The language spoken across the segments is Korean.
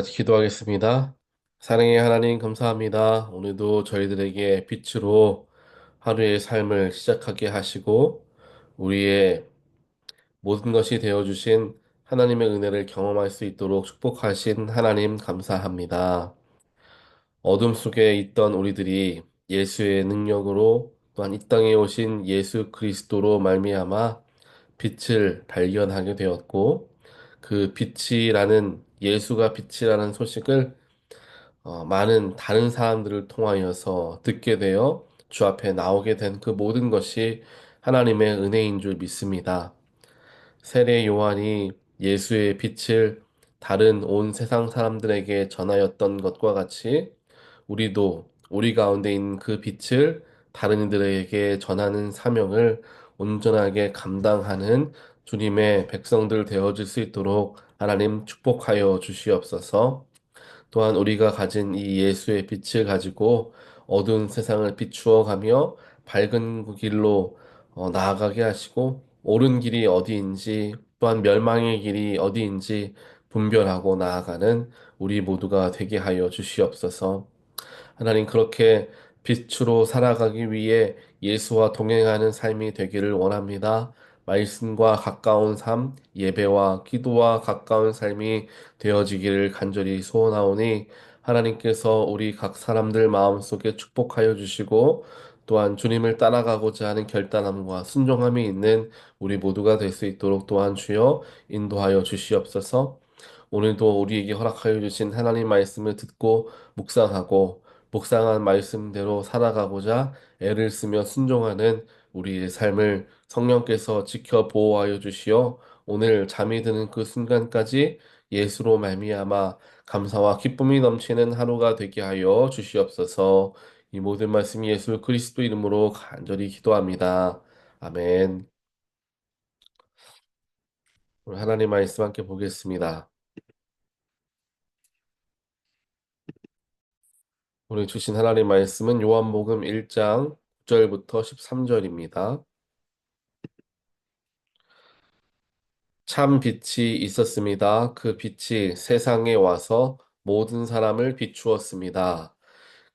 기도하겠습니다. 사랑의 하나님 감사합니다. 오늘도 저희들에게 빛으로 하루의 삶을 시작하게 하시고 우리의 모든 것이 되어주신 하나님의 은혜를 경험할 수 있도록 축복하신 하나님 감사합니다. 어둠 속에 있던 우리들이 예수의 능력으로 또한 이 땅에 오신 예수 그리스도로 말미암아 빛을 발견하게 되었고 그 빛이라는 예수가 빛이라는 소식을 어, 많은 다른 사람들을 통하여서 듣게 되어 주 앞에 나오게 된 그 모든 것이 하나님의 은혜인 줄 믿습니다. 세례 요한이 예수의 빛을 다른 온 세상 사람들에게 전하였던 것과 같이 우리도 우리 가운데 있는 그 빛을 다른 이들에게 전하는 사명을 온전하게 감당하는 주님의 백성들 되어질 수 있도록 하나님 축복하여 주시옵소서. 또한 우리가 가진 이 예수의 빛을 가지고 어두운 세상을 비추어 가며 밝은 그 길로 어, 나아가게 하시고 옳은 길이 어디인지 또한 멸망의 길이 어디인지 분별하고 나아가는 우리 모두가 되게 하여 주시옵소서. 하나님 그렇게 빛으로 살아가기 위해 예수와 동행하는 삶이 되기를 원합니다. 말씀과 가까운 삶, 예배와 기도와 가까운 삶이 되어지기를 간절히 소원하오니 하나님께서 우리 각 사람들 마음속에 축복하여 주시고 또한 주님을 따라가고자 하는 결단함과 순종함이 있는 우리 모두가 될 수 있도록 또한 주여 인도하여 주시옵소서. 오늘도 우리에게 허락하여 주신 하나님 말씀을 듣고 묵상하고 묵상한 말씀대로 살아가고자 애를 쓰며 순종하는 우리의 삶을 성령께서 지켜 보호하여 주시어 오늘 잠이 드는 그 순간까지 예수로 말미암아 감사와 기쁨이 넘치는 하루가 되게 하여 주시옵소서. 이 모든 말씀 예수 그리스도 이름으로 간절히 기도합니다. 아멘. 오늘 하나님 말씀 함께 보겠습니다. 오늘 주신 하나님 말씀은 요한복음 1장 9절부터 13절입니다. 참 빛이 있었습니다. 그 빛이 세상에 와서 모든 사람을 비추었습니다.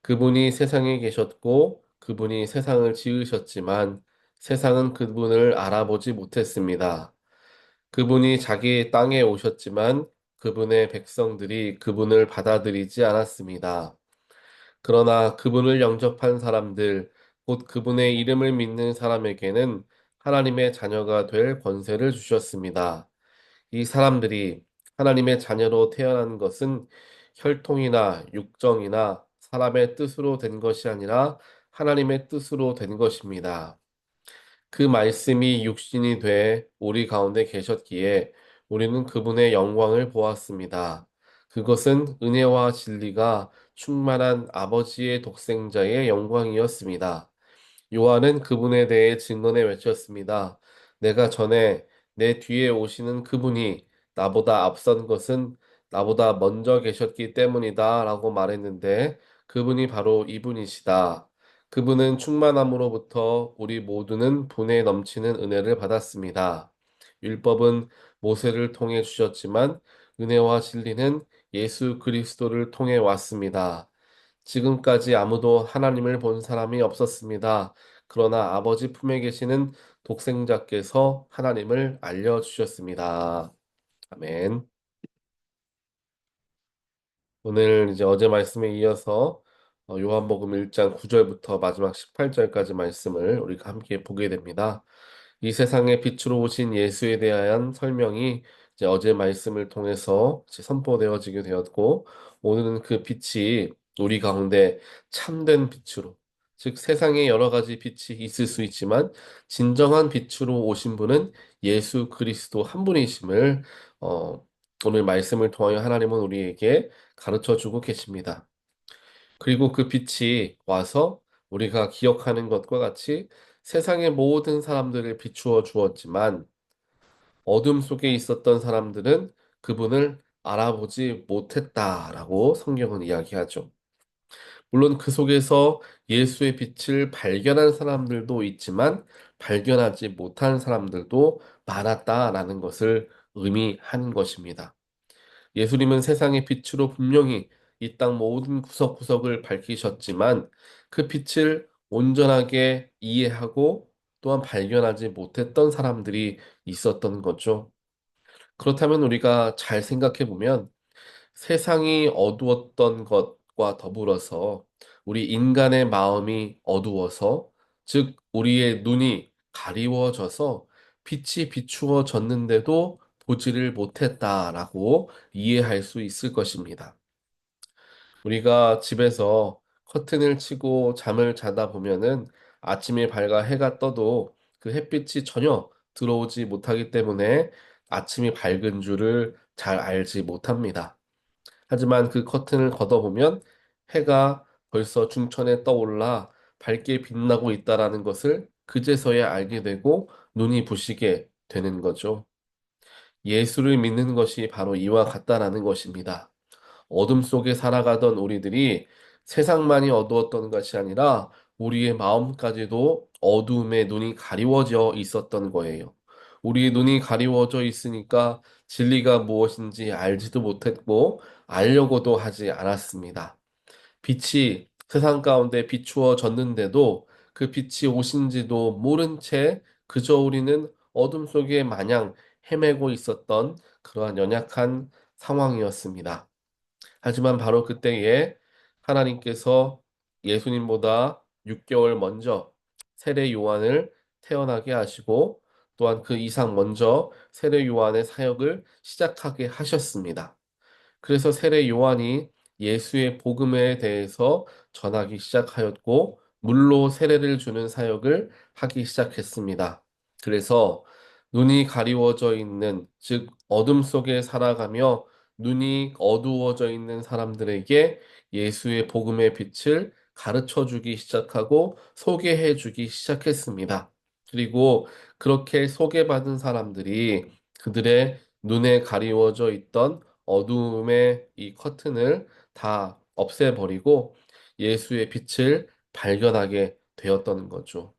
그분이 세상에 계셨고 그분이 세상을 지으셨지만 세상은 그분을 알아보지 못했습니다. 그분이 자기 땅에 오셨지만 그분의 백성들이 그분을 받아들이지 않았습니다. 그러나 그분을 영접한 사람들, 곧 그분의 이름을 믿는 사람에게는 하나님의 자녀가 될 권세를 주셨습니다. 이 사람들이 하나님의 자녀로 태어난 것은 혈통이나 육정이나 사람의 뜻으로 된 것이 아니라 하나님의 뜻으로 된 것입니다. 그 말씀이 육신이 돼 우리 가운데 계셨기에 우리는 그분의 영광을 보았습니다. 그것은 은혜와 진리가 충만한 아버지의 독생자의 영광이었습니다. 요한은 그분에 대해 증언해 외쳤습니다. 내가 전에 내 뒤에 오시는 그분이 나보다 앞선 것은 나보다 먼저 계셨기 때문이다 라고 말했는데 그분이 바로 이분이시다. 그분은 충만함으로부터 우리 모두는 분에 넘치는 은혜를 받았습니다. 율법은 모세를 통해 주셨지만 은혜와 진리는 예수 그리스도를 통해 왔습니다. 지금까지 아무도 하나님을 본 사람이 없었습니다. 그러나 아버지 품에 계시는 독생자께서 하나님을 알려주셨습니다. 아멘. 오늘 이제 어제 말씀에 이어서 어, 요한복음 1장 9절부터 마지막 18절까지 말씀을 우리가 함께 보게 됩니다. 이 세상의 빛으로 오신 예수에 대한 설명이 이제 어제 말씀을 통해서 선포되어지게 되었고 오늘은 그 빛이 우리 가운데 참된 빛으로 즉 세상에 여러 가지 빛이 있을 수 있지만 진정한 빛으로 오신 분은 예수 그리스도 한 분이심을 어, 오늘 말씀을 통하여 하나님은 우리에게 가르쳐 주고 계십니다. 그리고 그 빛이 와서 우리가 기억하는 것과 같이 세상의 모든 사람들을 비추어 주었지만 어둠 속에 있었던 사람들은 그분을 알아보지 못했다라고 성경은 이야기하죠. 물론 그 속에서 예수의 빛을 발견한 사람들도 있지만 발견하지 못한 사람들도 많았다라는 것을 의미하는 것입니다. 예수님은 세상의 빛으로 분명히 이 땅 모든 구석구석을 밝히셨지만 그 빛을 온전하게 이해하고 또한 발견하지 못했던 사람들이 있었던 거죠. 그렇다면 우리가 잘 생각해 보면 세상이 어두웠던 것 과 더불어서 우리 인간의 마음이 어두워서 즉 우리의 눈이 가리워져서 빛이 비추어졌는데도 보지를 못했다라고 이해할 수 있을 것입니다. 우리가 집에서 커튼을 치고 잠을 자다 보면은 아침에 밝아 해가 떠도 그 햇빛이 전혀 들어오지 못하기 때문에 아침이 밝은 줄을 잘 알지 못합니다. 하지만 그 커튼을 걷어보면 해가 벌써 중천에 떠올라 밝게 빛나고 있다라는 것을 그제서야 알게 되고 눈이 부시게 되는 거죠. 예수를 믿는 것이 바로 이와 같다라는 것입니다. 어둠 속에 살아가던 우리들이 세상만이 어두웠던 것이 아니라 우리의 마음까지도 어두움에 눈이 가리워져 있었던 거예요. 우리의 눈이 가리워져 있으니까 진리가 무엇인지 알지도 못했고 알려고도 하지 않았습니다. 빛이 세상 가운데 비추어졌는데도 그 빛이 오신지도 모른 채 그저 우리는 어둠 속에 마냥 헤매고 있었던 그러한 연약한 상황이었습니다. 하지만 바로 그때에 하나님께서 예수님보다 6개월 먼저 세례 요한을 태어나게 하시고 또한 그 이상 먼저 세례 요한의 사역을 시작하게 하셨습니다. 그래서 세례 요한이 예수의 복음에 대해서 전하기 시작하였고 물로 세례를 주는 사역을 하기 시작했습니다. 그래서 눈이 가리워져 있는 즉 어둠 속에 살아가며 눈이 어두워져 있는 사람들에게 예수의 복음의 빛을 가르쳐 주기 시작하고 소개해 주기 시작했습니다. 그리고 그렇게 소개받은 사람들이 그들의 눈에 가리워져 있던 어두움의 이 커튼을 다 없애버리고 예수의 빛을 발견하게 되었던 거죠.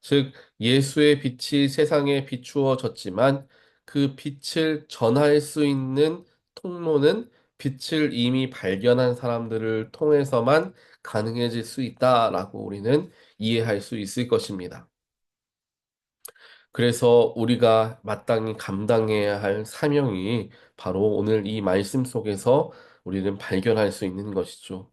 즉, 예수의 빛이 세상에 비추어졌지만 그 빛을 전할 수 있는 통로는 빛을 이미 발견한 사람들을 통해서만 가능해질 수 있다라고 우리는 이해할 수 있을 것입니다. 그래서 우리가 마땅히 감당해야 할 사명이 바로 오늘 이 말씀 속에서 우리는 발견할 수 있는 것이죠.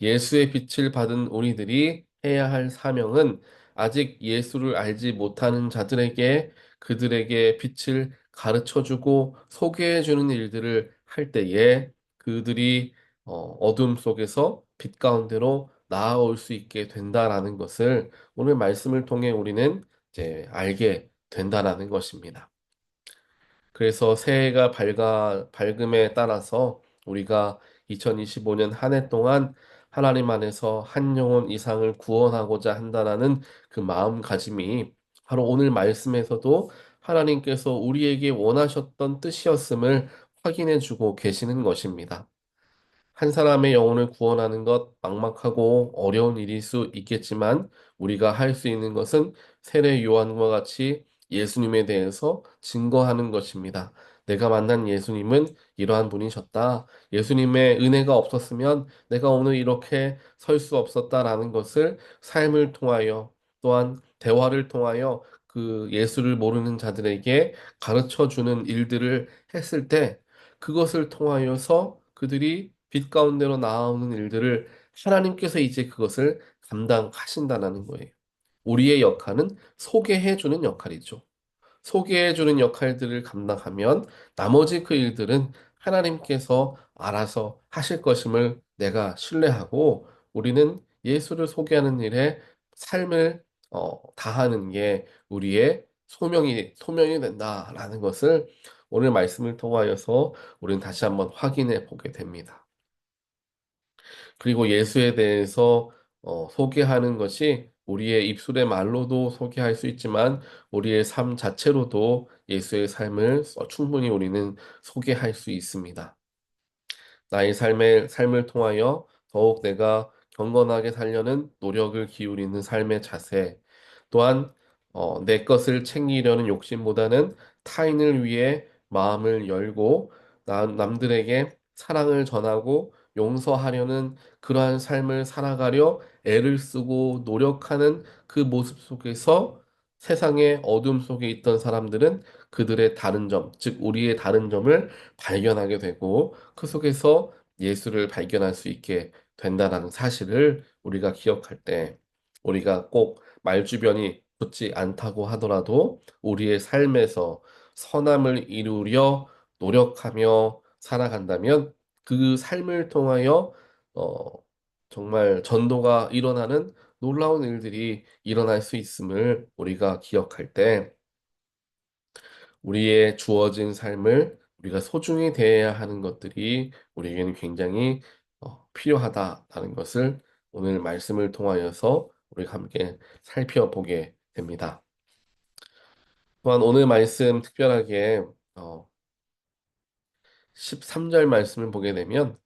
예수의 빛을 받은 우리들이 해야 할 사명은 아직 예수를 알지 못하는 자들에게 그들에게 빛을 가르쳐 주고 소개해 주는 일들을 할 때에 그들이 어, 어둠 속에서 빛 가운데로 나아올 수 있게 된다라는 것을 오늘 말씀을 통해 우리는 이제 알게 된다라는 것입니다. 그래서 새해가 밝아, 밝음에 따라서 우리가 2025년 한 해 동안 하나님 안에서 한 영혼 이상을 구원하고자 한다라는 그 마음가짐이 바로 오늘 말씀에서도 하나님께서 우리에게 원하셨던 뜻이었음을 확인해 주고 계시는 것입니다. 한 사람의 영혼을 구원하는 것 막막하고 어려운 일일 수 있겠지만 우리가 할 수 있는 것은 세례 요한과 같이 예수님에 대해서 증거하는 것입니다. 내가 만난 예수님은 이러한 분이셨다. 예수님의 은혜가 없었으면 내가 오늘 이렇게 설 수 없었다라는 것을 삶을 통하여 또한 대화를 통하여 그 예수를 모르는 자들에게 가르쳐 주는 일들을 했을 때 그것을 통하여서 그들이 빛 가운데로 나오는 일들을 하나님께서 이제 그것을 감당하신다는 거예요. 우리의 역할은 소개해 주는 역할이죠. 소개해 주는 역할들을 감당하면 나머지 그 일들은 하나님께서 알아서 하실 것임을 내가 신뢰하고 우리는 예수를 소개하는 일에 삶을 어, 다하는 게 우리의 소명이 소명이 된다라는 것을 오늘 말씀을 통하여서 우리는 다시 한번 확인해 보게 됩니다. 그리고 예수에 대해서 어, 소개하는 것이 우리의 입술의 말로도 소개할 수 있지만 우리의 삶 자체로도 예수의 삶을 충분히 우리는 소개할 수 있습니다. 나의 삶의 삶을 통하여 더욱 내가 경건하게 살려는 노력을 기울이는 삶의 자세, 또한 어, 내 것을 챙기려는 욕심보다는 타인을 위해 마음을 열고 나- 남들에게 사랑을 전하고 용서하려는 그러한 삶을 살아가려 애를 쓰고 노력하는 그 모습 속에서 세상의 어둠 속에 있던 사람들은 그들의 다른 점, 즉 우리의 다른 점을 발견하게 되고 그 속에서 예수를 발견할 수 있게 된다라는 사실을 우리가 기억할 때 우리가 꼭 말주변이 좋지 않다고 하더라도 우리의 삶에서 선함을 이루려 노력하며 살아간다면 그 삶을 통하여 어, 정말 전도가 일어나는 놀라운 일들이 일어날 수 있음을 우리가 기억할 때 우리의 주어진 삶을 우리가 소중히 대해야 하는 것들이 우리에게는 굉장히 어, 필요하다라는 것을 오늘 말씀을 통하여서 우리가 함께 살펴보게 됩니다. 또한 오늘 말씀 특별하게 어, 13절 말씀을 보게 되면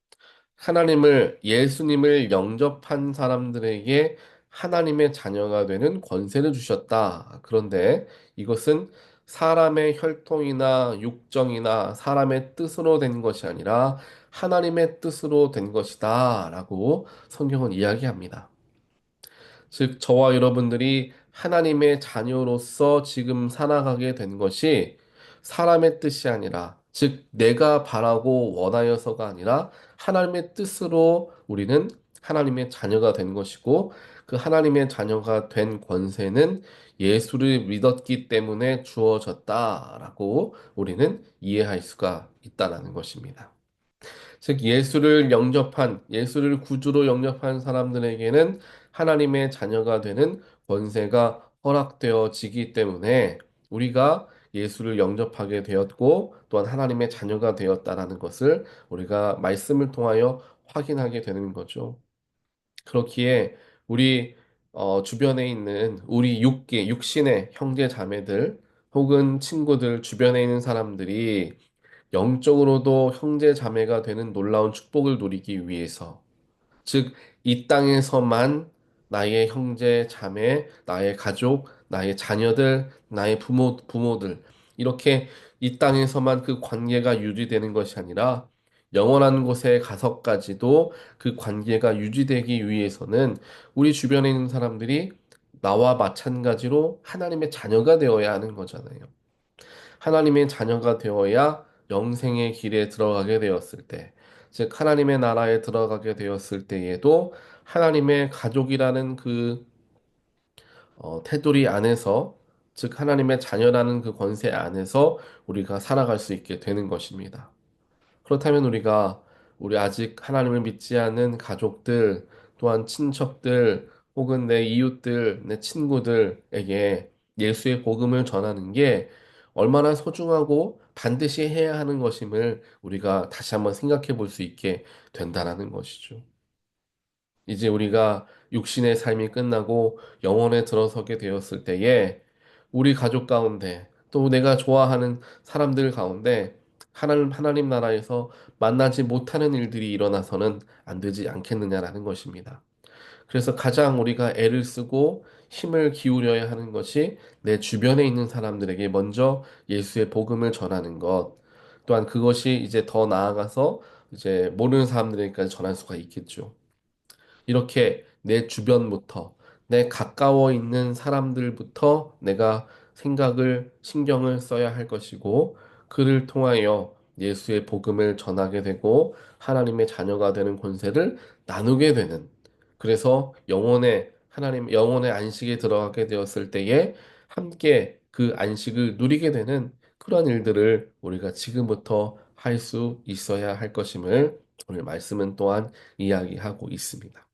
하나님을 예수님을 영접한 사람들에게 하나님의 자녀가 되는 권세를 주셨다. 그런데 이것은 사람의 혈통이나 육정이나 사람의 뜻으로 된 것이 아니라 하나님의 뜻으로 된 것이다. 라고 성경은 이야기합니다. 즉, 저와 여러분들이 하나님의 자녀로서 지금 살아가게 된 것이 사람의 뜻이 아니라, 즉, 내가 바라고 원하여서가 아니라 하나님의 뜻으로 우리는 하나님의 자녀가 된 것이고, 그 하나님의 자녀가 된 권세는 예수를 믿었기 때문에 주어졌다라고 우리는 이해할 수가 있다라는 것입니다. 즉 예수를 영접한 예수를 구주로 영접한 사람들에게는 하나님의 자녀가 되는 권세가 허락되어지기 때문에 우리가 예수를 영접하게 되었고 또한 하나님의 자녀가 되었다라는 것을 우리가 말씀을 통하여 확인하게 되는 거죠. 그렇기에 우리 어, 주변에 있는 우리 육계, 육신의 형제 자매들 혹은 친구들 주변에 있는 사람들이 영적으로도 형제 자매가 되는 놀라운 축복을 누리기 위해서, 즉, 이 땅에서만 나의 형제 자매, 나의 가족, 나의 자녀들, 나의 부모, 부모들, 이렇게 이 땅에서만 그 관계가 유지되는 것이 아니라 영원한 곳에 가서까지도 그 관계가 유지되기 위해서는 우리 주변에 있는 사람들이 나와 마찬가지로 하나님의 자녀가 되어야 하는 거잖아요. 하나님의 자녀가 되어야 영생의 길에 들어가게 되었을 때, 즉, 하나님의 나라에 들어가게 되었을 때에도 하나님의 가족이라는 그 어, 테두리 안에서, 즉, 하나님의 자녀라는 그 권세 안에서 우리가 살아갈 수 있게 되는 것입니다. 그렇다면 우리가 우리 아직 하나님을 믿지 않는 가족들, 또한 친척들, 혹은 내 이웃들, 내 친구들에게 예수의 복음을 전하는 게 얼마나 소중하고 반드시 해야 하는 것임을 우리가 다시 한번 생각해 볼 수 있게 된다라는 것이죠. 이제 우리가 육신의 삶이 끝나고 영혼에 들어서게 되었을 때에 우리 가족 가운데 또 내가 좋아하는 사람들 가운데 하나님 나라에서 만나지 못하는 일들이 일어나서는 안 되지 않겠느냐라는 것입니다. 그래서 가장 우리가 애를 쓰고 힘을 기울여야 하는 것이 내 주변에 있는 사람들에게 먼저 예수의 복음을 전하는 것. 또한 그것이 이제 더 나아가서 이제 모르는 사람들에게까지 전할 수가 있겠죠. 이렇게 내 주변부터, 내 가까워 있는 사람들부터 내가 생각을, 신경을 써야 할 것이고, 그를 통하여 예수의 복음을 전하게 되고, 하나님의 자녀가 되는 권세를 나누게 되는, 그래서 영혼의, 하나님, 영혼의 안식에 들어가게 되었을 때에 함께 그 안식을 누리게 되는 그런 일들을 우리가 지금부터 할 수 있어야 할 것임을 오늘 말씀은 또한 이야기하고 있습니다.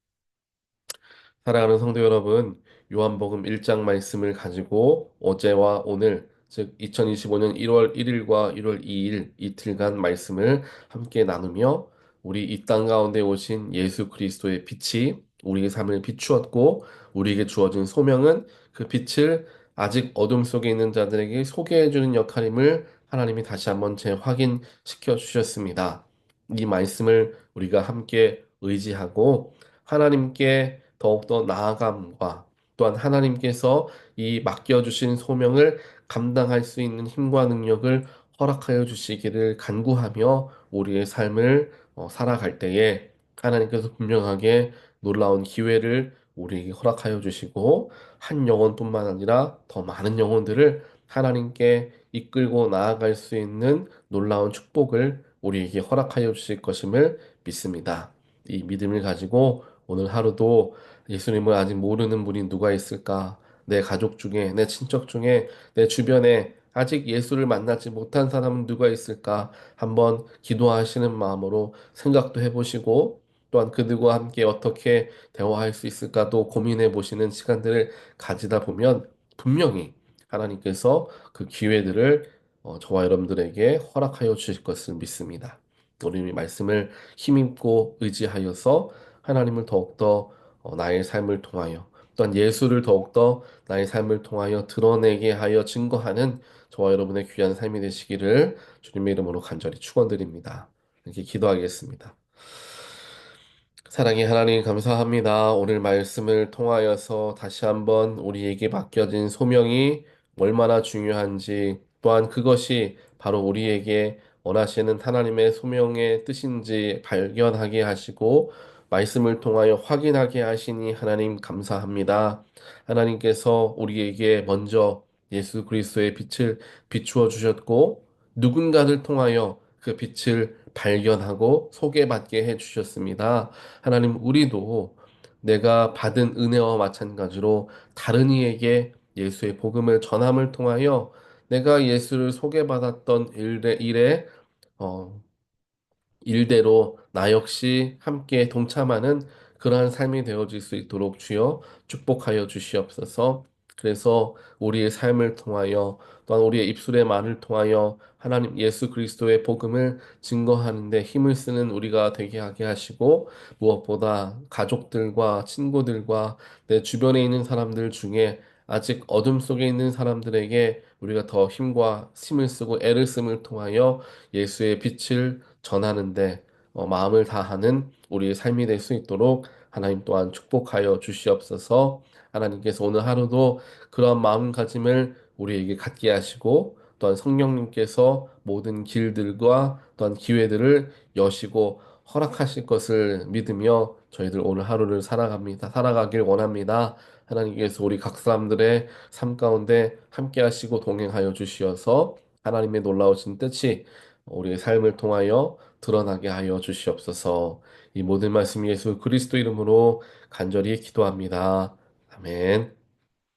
사랑하는 성도 여러분, 요한복음 1장 말씀을 가지고 어제와 오늘, 즉 2025년 1월 1일과 1월 2일 이틀간 말씀을 함께 나누며 우리 이 땅 가운데 오신 예수 그리스도의 빛이 우리의 삶을 비추었고 우리에게 주어진 소명은 그 빛을 아직 어둠 속에 있는 자들에게 소개해 주는 역할임을 하나님이 다시 한번 재확인시켜 주셨습니다. 이 말씀을 우리가 함께 의지하고 하나님께 더욱더 나아감과 또한 하나님께서 이 맡겨주신 소명을 감당할 수 있는 힘과 능력을 허락하여 주시기를 간구하며 우리의 삶을 어, 살아갈 때에 하나님께서 분명하게 놀라운 기회를 우리에게 허락하여 주시고 한 영혼뿐만 아니라 더 많은 영혼들을 하나님께 이끌고 나아갈 수 있는 놀라운 축복을 우리에게 허락하여 주실 것임을 믿습니다. 이 믿음을 가지고 오늘 하루도 예수님을 아직 모르는 분이 누가 있을까? 내 가족 중에, 내 친척 중에, 내 주변에 아직 예수를 만나지 못한 사람은 누가 있을까? 한번 기도하시는 마음으로 생각도 해보시고, 또한 그들과 함께 어떻게 대화할 수 있을까도 고민해 보시는 시간들을 가지다 보면 분명히 하나님께서 그 기회들을 어, 저와 여러분들에게 허락하여 주실 것을 믿습니다. 우리 말씀을 힘입고 의지하여서 하나님을 더욱더 어, 나의 삶을 통하여 또한 예수를 더욱더 나의 삶을 통하여 드러내게 하여 증거하는 저와 여러분의 귀한 삶이 되시기를 주님의 이름으로 간절히 축원드립니다. 이렇게 기도하겠습니다. 사랑의 하나님 감사합니다. 오늘 말씀을 통하여서 다시 한번 우리에게 맡겨진 소명이 얼마나 중요한지 또한 그것이 바로 우리에게 원하시는 하나님의 소명의 뜻인지 발견하게 하시고 말씀을 통하여 확인하게 하시니 하나님 감사합니다. 하나님께서 우리에게 먼저 예수 그리스도의 빛을 비추어 주셨고 누군가를 통하여 그 빛을 발견하고 소개받게 해 주셨습니다. 하나님, 우리도 내가 받은 은혜와 마찬가지로 다른 이에게 예수의 복음을 전함을 통하여 내가 예수를 소개받았던 일에, 일에 어, 일대로 나 역시 함께 동참하는 그러한 삶이 되어질 수 있도록 주여 축복하여 주시옵소서. 그래서 우리의 삶을 통하여 또한 우리의 입술의 말을 통하여 하나님 예수 그리스도의 복음을 증거하는데 힘을 쓰는 우리가 되게 하게 하시고 무엇보다 가족들과 친구들과 내 주변에 있는 사람들 중에 아직 어둠 속에 있는 사람들에게 우리가 더 힘과 힘을 쓰고 애를 씀을 통하여 예수의 빛을 전하는데 어, 마음을 다하는 우리의 삶이 될 수 있도록 하나님 또한 축복하여 주시옵소서. 하나님께서 오늘 하루도 그러한 마음가짐을 우리에게 갖게 하시고 또한 성령님께서 모든 길들과 또한 기회들을 여시고 허락하실 것을 믿으며 저희들 오늘 하루를 살아갑니다. 살아가길 원합니다. 하나님께서 우리 각 사람들의 삶 가운데 함께 하시고 동행하여 주시어서 하나님의 놀라우신 뜻이 우리의 삶을 통하여 드러나게 하여 주시옵소서. 이 모든 말씀 예수 그리스도 이름으로 간절히 기도합니다. 아멘.